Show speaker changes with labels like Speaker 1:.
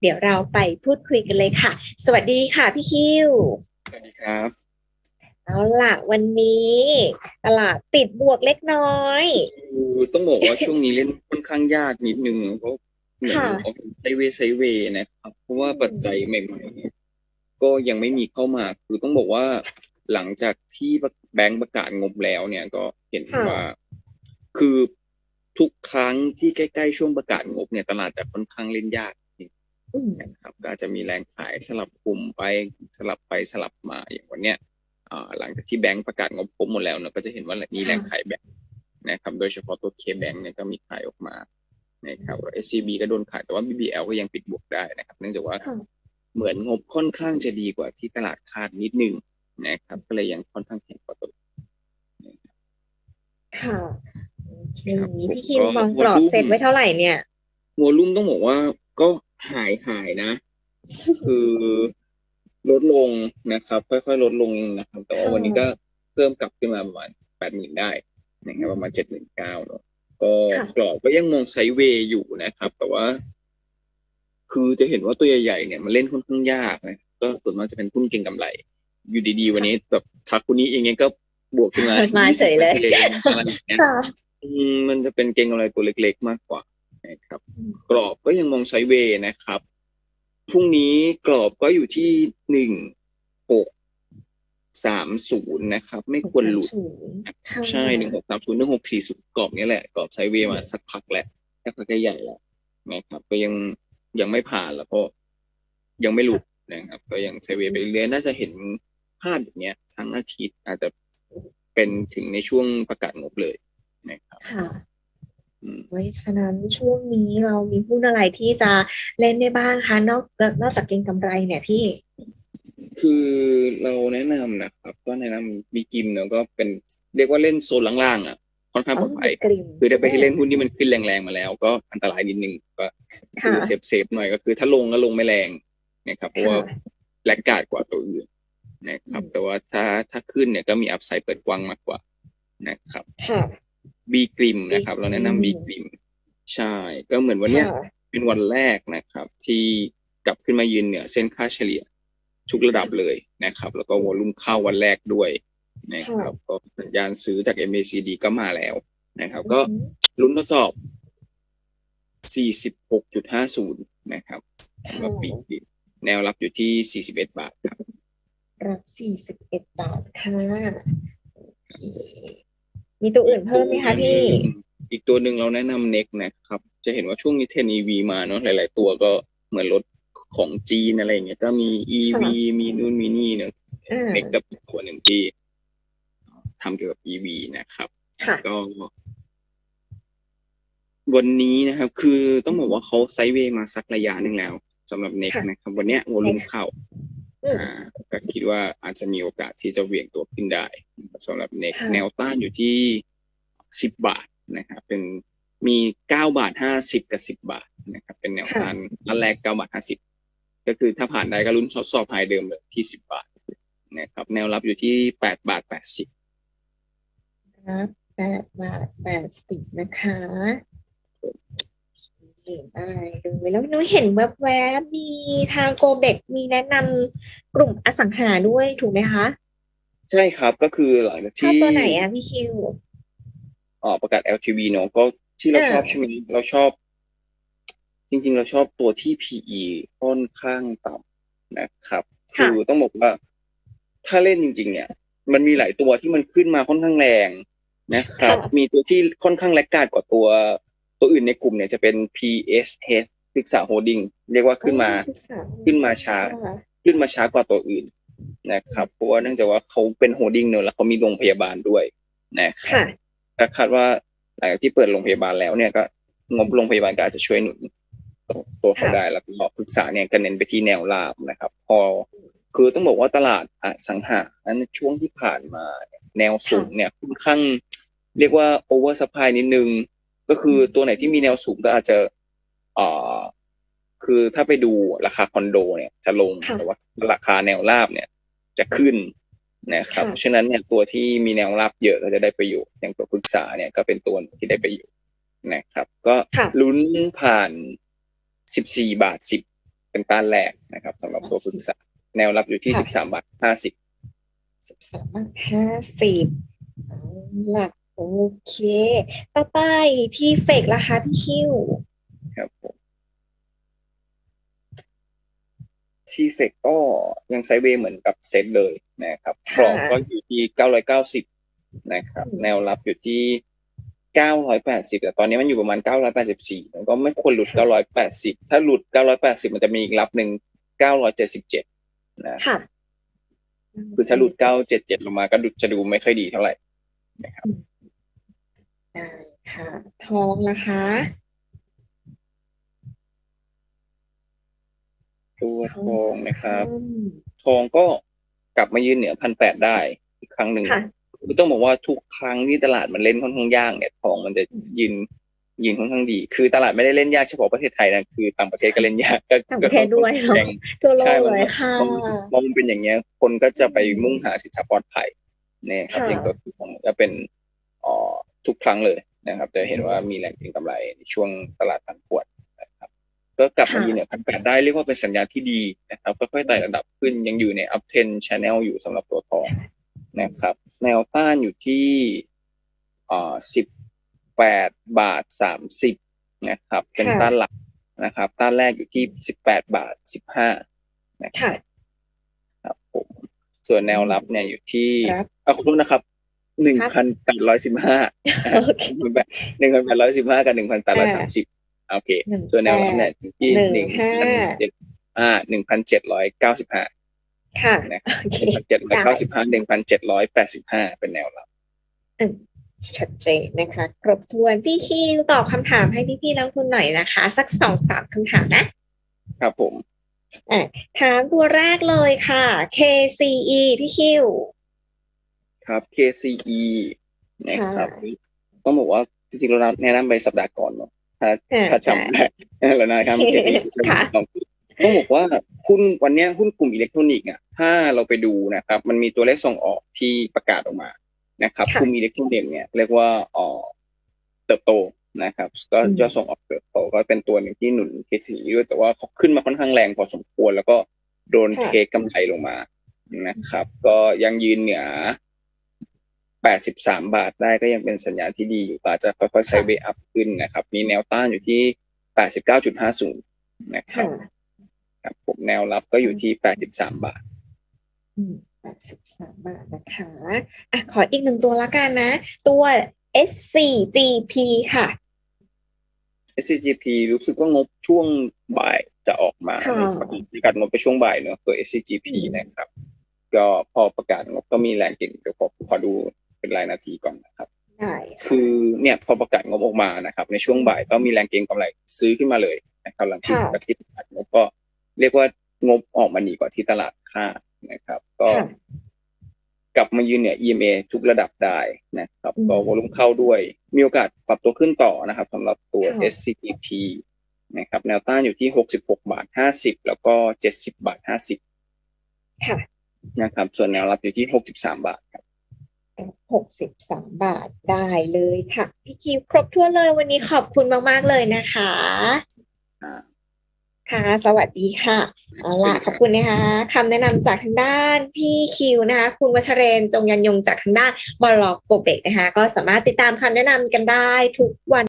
Speaker 1: เดี๋ยวเราไปพูดคุยกันเลยค่ะ สวัสดีค่ะพี่คิว
Speaker 2: สวัสดีครับ
Speaker 1: เอาล่ะวันนี้ตลาดปิดบวกเล็กน้อย
Speaker 2: คือต้องบอกว่าช่วงนี้เล่นค่อนข้างยากนิดนึงเพราะเหมือน
Speaker 1: ค่ะ
Speaker 2: ออกไซเวย์ไซเวย์นะครับ เพราะว่าปัจจัยใหม่ๆเนี่ยก็ยังไม่มีเข้ามา คือต้องบอกว่าหลังจากที่แบงก์ประกาศงบแล้วเนี่ยก็เห็น
Speaker 1: ค่ะ
Speaker 2: ว่า คือทุกครั้งที่ใกล้ ๆ ช่วงประกาศงบเนี่ยตลาดจะค่อนข้างเล่นยาก
Speaker 1: อืม
Speaker 2: นะครับก็อาจจะมีแรงขายสลับกลุ่มไปสลับไปสลับมาอย่างวันเนี้ยอ่าหลังจากที่แบงก์ประกาศงบครบหมดแล้วเนี่ยก็จะเห็นว่ามีแรงขายแบงก์นะครับโดยเฉพาะตัวเคแบงก์เนี่ยก็มีขายออกมานะครับ SCB ก็โดนขายแต่ว่า BBL ก็ยังปิดบวกได้นะครับ เนื่องจากว่า
Speaker 1: ค่ะ
Speaker 2: เหมือนงบค่อนข้างจะดีกว่าที่ตลาดคาดนิดนึงนะครับ ก็เลยยังค่อนข้างแข็งกว่าตัว
Speaker 1: ค่ะโอเค
Speaker 2: ครับ
Speaker 1: พี่คิว
Speaker 2: ก็
Speaker 1: มองกรอบ
Speaker 2: วอลลุ่ม
Speaker 1: เซ็ตไว้เท่าไหร่เนี่ย
Speaker 2: วอลุ่มต้องบอกว่าก็ หายหายนะ คือลดลงนะครับ ค่อยๆลดลงนะครับ แต่ว่า
Speaker 1: ค่ะ
Speaker 2: วันนี้ก็เพิ่มกลับขึ้นมาประมาณแปดหมื่นได้นะครับประมาณเจ็ดหมื่นเก้าเนาะก็
Speaker 1: ค่ะ
Speaker 2: กรอบก็ยังมองไซด์เวย์อยู่นะครับ แต่ว่า คือจะเห็นว่าตัวใหญ่ๆเนี่ยมันเล่นค่อนข้างยากนะก็ส่วนมากจะเป็นหุ้นเก่งกำไร อยู่ดีๆ วันนี้แบบชักคนนี้เองเนี่ยก็บวกขึ้นมา
Speaker 1: มาเฉยเลย
Speaker 2: 20%อะไรอย่างเงี้ย
Speaker 1: ค่ะ
Speaker 2: อืมมันจะเป็นเก่งกำไรตัวเล็กๆมากกว่า นะครับ
Speaker 1: อืม
Speaker 2: กรอบก็ยังมองไซด์เวย์นะครับพรุ่งนี้กรอบก็อยู่ที่หนึ่งหกสามศูนย์นะครับ ไม่ควรหลุด
Speaker 1: ค่ะ
Speaker 2: ใช่หนึ่งหกสามศูนย์หนึ่งหกสี่ศูนย์กรอบนี้แหละ กรอบไซด์เวย์มาสักพักแหละสักพักใหญ่ๆแล้วนะครับ ก็ยังยังไม่ผ่านแล้วก็ยังไม่หลุดนะครับ ก็ยังไซด์เวย์ไปเรื่อยๆน่าจะเห็นภาพแบบเนี้ยทั้งอาทิตย์อาจจะเป็นถึงในช่วงประกาศงบเลยนะครับ
Speaker 1: ค่ะ
Speaker 2: อืม
Speaker 1: เพราะฉะนั้นช่วงนี้เรามีหุ้นอะไรที่จะเล่นได้บ้างคะนอกจากนอกจากเก็งกำไรเนี่ยพี่
Speaker 2: คือเราแนะนำนะครับ ก็แนะนำมีกิมเนอะก็เป็นเรียกว่าเล่นโซนล่างๆอะค่อนข้างปลอดภัย
Speaker 1: กริม
Speaker 2: คือได้ไปให้เล่นหุ้นที่มันขึ้นแรงๆมาแล้ว ก็อันตรายนิดนึงก็คื
Speaker 1: ค่ะ
Speaker 2: อเซฟเซฟๆหน่อยก็คือ ถ้าลงก็ลงไม่แรงนะครับเพราะว่า
Speaker 1: ค่ะ
Speaker 2: แรงกาดกว่าตัวอื่นนะครับ
Speaker 1: อืม
Speaker 2: แต่ว่าถ้าถ้าขึ้นเนี่ยก็มีอัพไซด์เปิดกว้างมากกว่านะครับ
Speaker 1: ค่ะ
Speaker 2: บีกริมนะครับ เราแนะนำ
Speaker 1: อื
Speaker 2: บี
Speaker 1: ม
Speaker 2: กริมใช่ ก็เหมือนวันเนี้ย
Speaker 1: ค่ะ
Speaker 2: เป็นวันแรกนะครับ ที่กลับขึ้นมายืนเหนือเส้นค่าเฉลี่ยทุกระดับเลยนะครับ แล้วก็วอลลุ่มเข้าวันแรกด้วยนะครับ ก็สัญญาณซื้อจาก MACD ก็มาแล้วนะครับ ก็
Speaker 1: อืม
Speaker 2: ลุ้นทดสอบ 46.50 นะครับสำหรับปีกดิบแนวรับอยู่ที่ 41 บาทครับ
Speaker 1: รับสี่สิบเอ็ดบาทค่ะโอเค มีตัวอื่นเพิ่มไหมคะพี่
Speaker 2: อีกตัวหนึ่งเราแนะนำเน็กนะครับ จะเห็นว่าช่วงนี้เทรน EV มาเนาะหลาย ๆ ตัวก็เหมือนรถของจีนอะไรอย่างเงี้ยก็มี EV มีนู่นมีนี่เนาะ
Speaker 1: อ่า
Speaker 2: เน็กกับอีกตัวหนึ่งที่ทำเกี่ยวกับ EV นะครับ
Speaker 1: ค่ะ
Speaker 2: ก็วันนี้นะครับ คือต้องบอกว่าเขาไซด์เวย์มาสักระยะหนึ่งแล้วสำหรับเน็ก
Speaker 1: ค่ะ
Speaker 2: นะครับ วันเนี้ยวอลุ่มเข้า
Speaker 1: อืม
Speaker 2: อ่าก็คิดว่าอาจจะมีโอกาสที่จะเหวี่ยงตัวขึ้นได้ นะครับสำหรับเน็ก
Speaker 1: ค่ะ
Speaker 2: แนวต้านอยู่ที่สิบบาทนะครับ เป็นมีเก้าบาทห้าสิบกับสิบบาทนะครับ เป็นแนวต้านอันแรกเก้าบาทห้าสิบก็คือถ้าผ่านได้ก็ลุ้นทดสอบไฮเดิมเลยที่สิบบาทนะครับ แนวรับอยู่ที่แปดบาทแปดสิบ
Speaker 1: ครับแปดบาทแปดสิบนะคะโอเคได้เลยแล้วนุ้ยเห็นแวบๆมีทางโกเบกมีแนะนำกลุ่มอสังหาด้วยถูกไหมคะ
Speaker 2: ใช่ครับก็คือหลังจาก
Speaker 1: ชอบ
Speaker 2: ที่
Speaker 1: ตัวไหนอะพี่คิว
Speaker 2: ออกประกาศ LTV เนอะก็ที่เรา
Speaker 1: เออ
Speaker 2: ชอบใช่ไหมเราชอบ จริง ๆ เราชอบตัวที่ PE ค่อนข้างต่ำนะครับ
Speaker 1: ค่ะ
Speaker 2: คือต้องบอกว่าถ้าเล่นจริง ๆ เนี่ย มันมีหลายตัวที่มันขึ้นมาค่อนข้างแรงนะครับมีตัวที่ค่อนข้างแลกการดกว่าตัว ตัวอื่นในกลุ่มเนี่ยจะเป็น PSH ศึกษาโฮดดิ้งเรียกว่าขึ้นมาขึ้นมาช้าขึ้นมาช้ากว่าตัวอื่น นะครับเพราะว่าเนื่องจากว่าเขาเป็นโฮดดิ้งเนอะแล้วเขามีโรงพยาบาลด้วยนะครับ
Speaker 1: ค่ะ
Speaker 2: ก็คาดว่าหลังจากที่เปิดโรงพยาบาลแล้วเนี่ยก็งบโรงพยาบาลก็อาจจะช่วยหนุนตัวตัวเขา
Speaker 1: ค่ะ
Speaker 2: ได้แล้วก็ปรึกษาเนี่ยก็เน้นไปที่แนวราบนะครับ พอคือต้องบอกว่าตลาดอสังหาในช่วงที่ผ่านมาเนี่ยแนวสูงเนี่ยค่อนข้างเรียกว่าโอเวอร์สปายนิดนึง ก็คือตัวไหนที่มีแนวสูงก็อาจจะเอ่อคือถ้าไปดูราคาคอนโดเนี่ยจะลง
Speaker 1: ค่ะ
Speaker 2: แต่ว่าราคาแนวราบเนี่ย จะขึ้นนะครับ
Speaker 1: ค่ะ
Speaker 2: เพราะฉะนั้นเนี่ยตัวที่มีแนวรับเยอะก็จะได้ประโยชน์อย่างตัวปรึกษาเนี่ยก็เป็นตัวที่ได้ประโยชน์นะครับ ก็
Speaker 1: ค่ะ
Speaker 2: ลุ้นผ่าน 14 บาทเป็นต้านแรกนะครับสำหรับตัวฝึกษา แนวรับอยู่ที่
Speaker 1: ค่ะ
Speaker 2: สิบสามบาทห้าสิบ
Speaker 1: สิบสามบาทห้าสิบเอาล่ะโอเค ต่อไปที่เฟกราคาพี่คิว
Speaker 2: ครับผม ทีเฟกก็ยังไซด์เวย์เหมือนกับเซตเลยนะครับกรอบก็อยู่ที่เก้าร้อยเก้าสิบนะครับ แนวรับอยู่ที่เก้าร้อยแปดสิบแต่ตอนนี้มันอยู่ประมาณเก้าร้อยแปดสิบสี่มันก็ไม่ควรหลุดเก้าร้อยแปดสิบถ้าหลุดเก้าร้อยแปดสิบมันจะมีอีกรับหนึ่งเก้าร้อยเจ็ดสิบเจ็ดนะ
Speaker 1: ค่ะ
Speaker 2: คือถ้าหลุดเก้าเจ็ดเจ็ดลงมาก็ดูจะดูไม่ค่อยดีเท่าไหร่
Speaker 1: ได้ค่ะทองล่ะคะ
Speaker 2: ตัวทองนะครับ
Speaker 1: อืม
Speaker 2: ทองก็กลับมายืนเหนือพันแปดได้อีกครั้งหนึ่ง
Speaker 1: ค่ะ
Speaker 2: คือต้องบอกว่าทุกครั้งที่ตลาดมันเล่นค่อนข้างยากเนี่ยทองมันจะยืนยืนค่อนข้างดี คือตลาดไม่ได้เล่นยากเฉพาะประเทศไทยนะคือต่างประเทศก็เล่นยากก็
Speaker 1: ต่างประเทศด้วยเนอะ
Speaker 2: แรง
Speaker 1: ทั่วโล
Speaker 2: ใช่
Speaker 1: ก
Speaker 2: มัน
Speaker 1: เลยค่ะ
Speaker 2: มองมองมันเป็นอย่างเงี้ย คนก็จะไปมุ่งหาสินทรัพย์ปลอดภัยเนี่ยครับ
Speaker 1: ค่ะ
Speaker 2: อย่างตัวของก็เป็นอ๋อทุกครั้งเลยนะครับ จะเห็นว่ามีแรงเก็งกำไรในช่วงตลาดผันผวนนะครับ ก็กลับมายืนเนี่ยพันแปดได้เรียกว่าเป็นสัญญาณที่ดีนะครับค่อยๆไต่ระดับขึ้นยังอยู่ใน up trend channel อยู่สำหรับตัวทองนะครับ แนวต้านอยู่ที่อ่าสิบแปดบาทสามสิบนะครับ เป็น
Speaker 1: ค่ะ
Speaker 2: ต้านหลักนะครับ ต้านแรกอยู่ที่สิบแปดบาทสิบห้านะครั
Speaker 1: ค่ะ
Speaker 2: บครับผมส่วนแนวรับเนี่ยอยู่ที่
Speaker 1: ครับ
Speaker 2: เอาขอโทษนะครับหนึ่งพันแปดร้อยสิบห้า
Speaker 1: โอเค
Speaker 2: หนึ่งพันแปดร้อยสิบห้ากับหนึ่งพันแปดร้อยสามสิบ โอเค
Speaker 1: หนึ่ง
Speaker 2: ส่วนแนวรับเนี่ยอยู่ที่
Speaker 1: ห
Speaker 2: ห
Speaker 1: นึ่
Speaker 2: นึ่
Speaker 1: ง
Speaker 2: ง
Speaker 1: ห้า
Speaker 2: พันเจ็ดอ่าหนึ่งพันเจ็ดร้อยเก้าสิบห้า
Speaker 1: ค่ะ
Speaker 2: นะครับ
Speaker 1: โอเค
Speaker 2: หนึ่งพันเจ็ดร้อยเก้าสิบห้าหนึ่งพันเจ็ดร้อยแปดสิบห้าเป็นแนวรับ
Speaker 1: ชัดเจนนะคะครบถ้วนพี่คิวตอบคำถามให้พี่ๆนักลงทุนหน่อยนะคะ สักสองสามคำถามนะ ครับ
Speaker 2: ผม
Speaker 1: ถามตัวแรกเลยค่ะ KCE พี่คิว
Speaker 2: ครับ KCE นะครับต้องบอกว่าจริงๆเราแนะนำไปสัปดาห์ก่อนเนาะ ถ้า
Speaker 1: อ่า
Speaker 2: ถ้าจำได้แล้วนะครับ KCE
Speaker 1: ค่ะ
Speaker 2: ต้องบอกว่าหุ้นวันเนี้ยหุ้นกลุ่มอิเล็กทรอนิกส์อะถ้าเราไปดูนะครับ มันมีตัวเลขส่งออกที่ประกาศออกมานะครับ
Speaker 1: ค่ะ
Speaker 2: กลุ่มอิเล็กทรอนิกส์เนี่ยเรียกว่าเอ่อเติบโตนะครับ ก็
Speaker 1: อืม
Speaker 2: ยอดส่งออกเติบโตก็เป็นตัวหนึ่งที่หนุน KCE ด้วยแต่ว่าเขาขึ้นมาค่อนข้างแรงพอสมควร แล้วก็โดนเทกำไรลงมานะครับ ก็ยังยืนเหนือ 83 บาทได้ก็ยังเป็นสัญญาณที่ดีอยู่ก็อาจจะค่อยๆไซด์เวย์อัพขึ้นนะครับ มีแนวต้านอยู่ที่ 89.50 นะครั
Speaker 1: ค่ะ
Speaker 2: บครับผมแนวรับก็อยู่ที่ 83 บาท
Speaker 1: แปดสิบสามบาทนะคะอะขออีกหนึ่งตัวละกันนะ ตัว S4GP ค่ะ
Speaker 2: SCGP รู้สึกว่างบช่วงบ่ายจะออกมา
Speaker 1: ค่ะ
Speaker 2: ประกาศงบไปช่วงบ่ายเนอะตัว SCGP
Speaker 1: อืม
Speaker 2: นะครับ ก็พอประกาศงบก็มีแรงเก็งเดี๋ยวขอขอดู เป็นรายนาทีก่อนนะครับ
Speaker 1: ได้ค่ะ
Speaker 2: คือเนี่ยพอประกาศงบออกมานะครับ ในช่วงบ่ายก็มีแรงเก็งกำไรซื้อขึ้นมาเลยนะครับหลังที่
Speaker 1: ค่ะ
Speaker 2: ประกาศประกาศงบก็เรียกว่างบออกมาดีกว่าที่ตลาดคาดนะครับ ก็
Speaker 1: ค่ะ
Speaker 2: กลับมายืนเนี่ย EMA ทุกระดับได้นะครับ
Speaker 1: อืม
Speaker 2: ก็วอลุ่มเข้าด้วย มีโอกาสปรับตัวขึ้นต่อนะครับสำหรับตัว
Speaker 1: ค่ะ
Speaker 2: SCTP นะครับ แนวต้านอยู่ที่66บาท50แล้วก็70บาท50
Speaker 1: ค่ะ
Speaker 2: นะครับ ส่วนแนวรับอยู่ที่63บาทครับ
Speaker 1: หกสิบสามบาท ได้เลยค่ะ พี่คิวครบถ้วนเลยวันนี้ขอบคุณมาก ๆ เลยนะคะ
Speaker 2: อ่า
Speaker 1: ค่ะ สวัสดีค่ะเอาล่ะขอบคุณนะคะคำแนะนำจากทางด้านพี่คิวนะคะ คุณวัชเรนจงยันยงจากทางด้านบล็อกโกเบกนะคะ ก็สามารถติดตามคำแนะนำกันได้ทุกวัน